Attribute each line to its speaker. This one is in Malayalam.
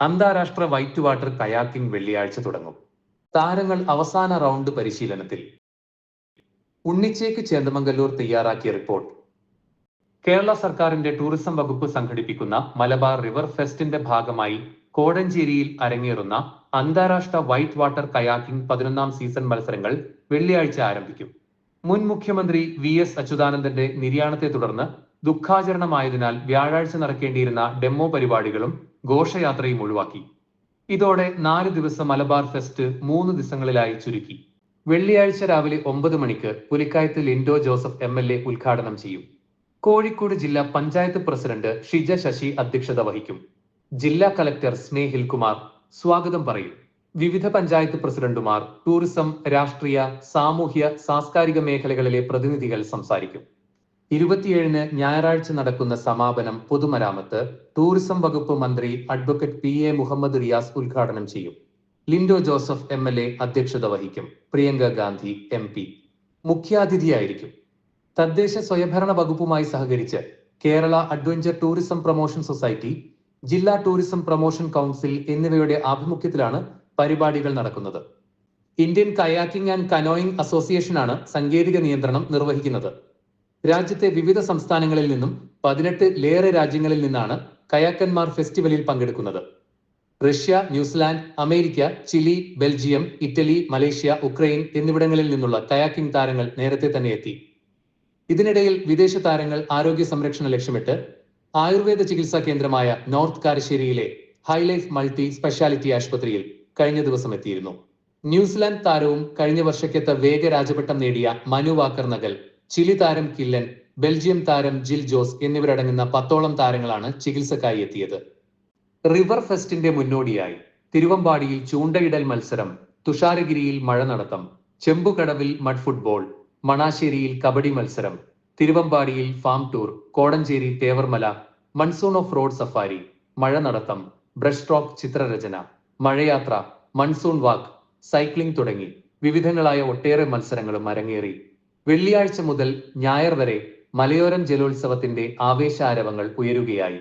Speaker 1: അന്താരാഷ്ട്ര വൈറ്റ് വാട്ടർ കയാക്കിംഗ് വെള്ളിയാഴ്ച തുടങ്ങും. താരങ്ങൾ അവസാന റൗണ്ട് പരിശീലനത്തിൽ. ഉണ്ണിച്ചേക്ക് ചേന്ദമംഗല്ലൂർ തയ്യാറാക്കിയ റിപ്പോർട്ട്. കേരള സർക്കാരിന്റെ ടൂറിസം വകുപ്പ് സംഘടിപ്പിക്കുന്ന മലബാർ റിവർ ഫെസ്റ്റിന്റെ ഭാഗമായി കോടഞ്ചേരിയിൽ അരങ്ങേറുന്ന അന്താരാഷ്ട്ര വൈറ്റ് വാട്ടർ കയാക്കിംഗ് പതിനൊന്നാം സീസൺ മത്സരങ്ങൾ വെള്ളിയാഴ്ച ആരംഭിക്കും. മുൻ മുഖ്യമന്ത്രി വി എസ് അച്യുതാനന്ദന്റെ നിര്യാണത്തെ തുടർന്ന് ദുഃഖാചരണമായതിനാൽ വ്യാഴാഴ്ച നടക്കേണ്ടിയിരുന്ന ഡെമോ പരിപാടികളും ഘോഷയാത്രയും ഒഴിവാക്കി. ഇതോടെ നാല് ദിവസം മലബാർ ഫെസ്റ്റ് മൂന്ന് ദിവസങ്ങളിലായി ചുരുക്കി. വെള്ളിയാഴ്ച രാവിലെ ഒമ്പത് മണിക്ക് പുലിക്കായത്ത് Lindo Joseph M L A ഉദ്ഘാടനം ചെയ്യും. കോഴിക്കോട് ജില്ലാ പഞ്ചായത്ത് പ്രസിഡന്റ് ഷിജ ശശി അധ്യക്ഷത വഹിക്കും. ജില്ലാ കലക്ടർ സ്നേഹിൽ കുമാർ സ്വാഗതം പറയും. വിവിധ പഞ്ചായത്ത് പ്രസിഡന്റുമാർ ടൂറിസം രാഷ്ട്രീയ സാമൂഹ്യ സാംസ്കാരിക മേഖലകളിലെ പ്രതിനിധികൾ സംസാരിക്കും. ഇരുപത്തിയേഴിന് ഞായറാഴ്ച നടക്കുന്ന സമാപനം പൊതുമരാമത്ത് ടൂറിസം വകുപ്പ് മന്ത്രി advocate P A Muhammad Riyas ഉദ്ഘാടനം ചെയ്യും. Lindo Joseph M L A അധ്യക്ഷത വഹിക്കും. Priyanka Gandhi M P. മുഖ്യാതിഥിയായിരിക്കും. തദ്ദേശ സ്വയംഭരണ വകുപ്പുമായി സഹകരിച്ച് Kerala adventure tourism promotion society ജില്ലാ ടൂറിസം പ്രൊമോഷൻ കൗൺസിൽ എന്നിവയുടെ ആഭിമുഖ്യത്തിലാണ് പരിപാടികൾ നടക്കുന്നത്. ഇന്ത്യൻ കയാക്കിംഗ് ആൻഡ് കനോയിങ് അസോസിയേഷനാണ് സാങ്കേതിക നിയന്ത്രണം നിർവഹിക്കുന്നത്. രാജ്യത്തെ വിവിധ സംസ്ഥാനങ്ങളിൽ നിന്നും പതിനെട്ട് ലേറെ രാജ്യങ്ങളിൽ നിന്നാണ് കയാക്കന്മാർ ഫെസ്റ്റിവലിൽ പങ്കെടുക്കുന്നത്. Russia New Zealand America Chile Belgium Italy Malaysia Ukraine എന്നിവിടങ്ങളിൽ നിന്നുള്ള കയാക്കിംഗ് താരങ്ങൾ നേരത്തെ തന്നെ എത്തി. ഇതിനിടയിൽ വിദേശ താരങ്ങൾ ആരോഗ്യ സംരക്ഷണ ലക്ഷ്യമിട്ട് ആയുർവേദ ചികിത്സാ കേന്ദ്രമായ നോർത്ത് കാരശ്ശേരിയിലെ ഹൈലൈഫ് മൾട്ടി സ്പെഷ്യാലിറ്റി ആശുപത്രിയിൽ കഴിഞ്ഞ ദിവസം എത്തിയിരുന്നു. ന്യൂസിലാൻഡ് താരവും കഴിഞ്ഞ വർഷക്കത്തെ വേഗ രാജപട്ടം നേടിയ മനു വാക്കർ നഗൽ ചിലി താരം കില്ലൻ ബെൽജിയം താരം ജിൽ ജോസ് എന്നിവരടങ്ങുന്ന പത്തോളം താരങ്ങളാണ് ചികിത്സക്കായി എത്തിയത്. റിവർ ഫെസ്റ്റിന്റെ മുന്നോടിയായി തിരുവമ്പാടിയിൽ ചൂണ്ടയിടൽ മത്സരം തുഷാരഗിരിയിൽ മഴ നടത്തം ചെമ്പുകടവിൽ മഡ് ഫുട്ബോൾ മണാശ്ശേരിയിൽ കബഡി മത്സരം തിരുവമ്പാടിയിൽ farm tour Kodenchery Thevarmala monsoon off road safari മഴ നടത്തം ബ്രഷ് സ്ട്രോക്ക് ചിത്രരചന മഴയാത്ര മൺസൂൺ വാക്ക് സൈക്ലിംഗ് തുടങ്ങി വിവിധങ്ങളായ ഒട്ടേറെ മത്സരങ്ങളും അരങ്ങേറി. വെള്ളിയാഴ്ച മുതൽ ഞായർ വരെ മലയോരം ജലോത്സവത്തിന്റെ ആവേശാരവങ്ങൾ ഉയരുകയായി.